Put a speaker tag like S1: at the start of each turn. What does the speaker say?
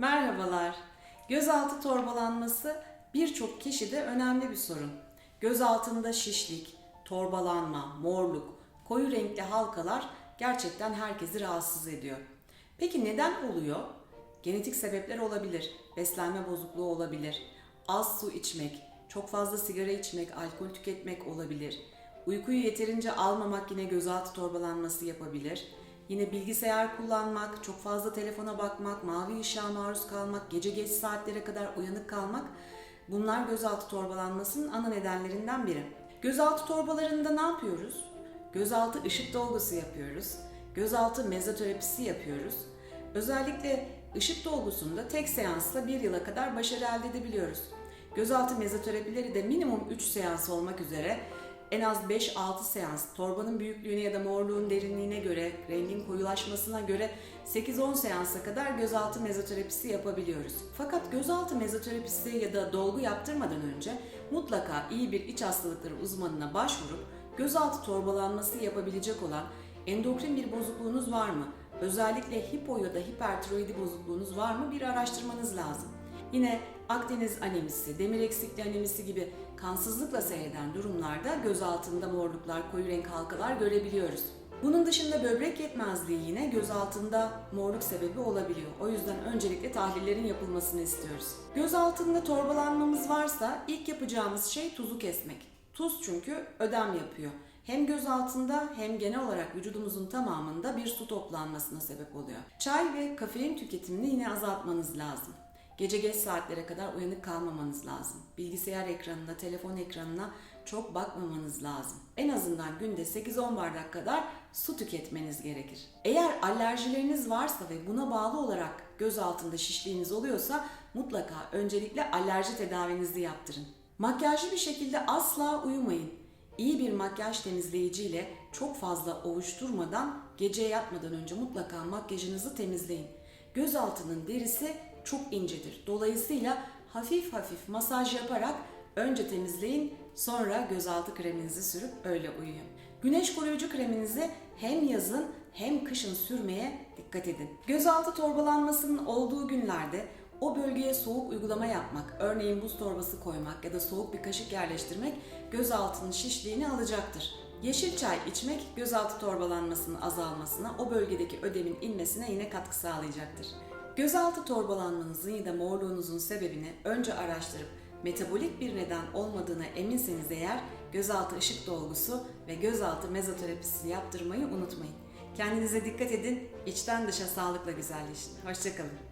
S1: Merhabalar. Gözaltı torbalanması birçok kişide önemli bir sorun. Göz altında şişlik, torbalanma, morluk, koyu renkli halkalar gerçekten herkesi rahatsız ediyor. Peki neden oluyor? Genetik sebepler olabilir, beslenme bozukluğu olabilir, az su içmek, çok fazla sigara içmek, alkol tüketmek olabilir. Uykuyu yeterince almamak yine gözaltı torbalanması yapabilir. Yine bilgisayar kullanmak, çok fazla telefona bakmak, mavi ışığa maruz kalmak, gece geç saatlere kadar uyanık kalmak bunlar gözaltı torbalanmasının ana nedenlerinden biri. Gözaltı torbalarında ne yapıyoruz? Gözaltı ışık dolgusu yapıyoruz. Gözaltı mezoterapisi yapıyoruz. Özellikle ışık dolgusunda tek seansla bir yıla kadar başarı elde edebiliyoruz. Gözaltı mezoterapileri de minimum 3 seans olmak üzere en az 5-6 seans torbanın büyüklüğüne ya da morluğun derinliğine göre, rengin koyulaşmasına göre 8-10 seansa kadar gözaltı mezoterapisi yapabiliyoruz. Fakat gözaltı mezoterapisi ya da dolgu yaptırmadan önce mutlaka iyi bir iç hastalıkları uzmanına başvurup gözaltı torbalanması yapabilecek olan endokrin bir bozukluğunuz var mı? Özellikle hipo ya da hipertiroidi bozukluğunuz var mı? Bir araştırmanız lazım. Yine Akdeniz anemisi, demir eksikliği anemisi gibi kansızlıkla seyreden durumlarda göz altında morluklar, koyu renk halkalar görebiliyoruz. Bunun dışında böbrek yetmezliği yine göz altında morluk sebebi olabiliyor. O yüzden öncelikle tahlillerin yapılmasını istiyoruz. Göz altında torbalanmamız varsa ilk yapacağımız şey tuzu kesmek. Tuz çünkü ödem yapıyor. Hem göz altında hem genel olarak vücudumuzun tamamında bir su toplanmasına sebep oluyor. Çay ve kafein tüketimini yine azaltmanız lazım. Gece geç saatlere kadar uyanık kalmamanız lazım. Bilgisayar ekranına, telefon ekranına çok bakmamanız lazım. En azından günde 8-10 bardak kadar su tüketmeniz gerekir. Eğer alerjileriniz varsa ve buna bağlı olarak göz altında şişliğiniz oluyorsa mutlaka öncelikle alerji tedavinizi yaptırın. Makyajlı bir şekilde asla uyumayın. İyi bir makyaj temizleyiciyle çok fazla ovuşturmadan gece yatmadan önce mutlaka makyajınızı temizleyin. Göz altının derisi çok incedir. Dolayısıyla hafif hafif masaj yaparak önce temizleyin, sonra gözaltı kreminizi sürüp öyle uyuyun. Güneş koruyucu kreminizi hem yazın hem kışın sürmeye dikkat edin. Gözaltı torbalanmasının olduğu günlerde o bölgeye soğuk uygulama yapmak, örneğin buz torbası koymak ya da soğuk bir kaşık yerleştirmek gözaltının şişliğini alacaktır. Yeşil çay içmek gözaltı torbalanmasının azalmasına, o bölgedeki ödemin inmesine yine katkı sağlayacaktır. Gözaltı torbalanmanızın ya da morluğunuzun sebebini önce araştırıp metabolik bir neden olmadığına eminseniz eğer gözaltı ışık dolgusu ve gözaltı mezoterapisi yaptırmayı unutmayın. Kendinize dikkat edin, içten dışa sağlıkla güzelleşin. Hoşçakalın.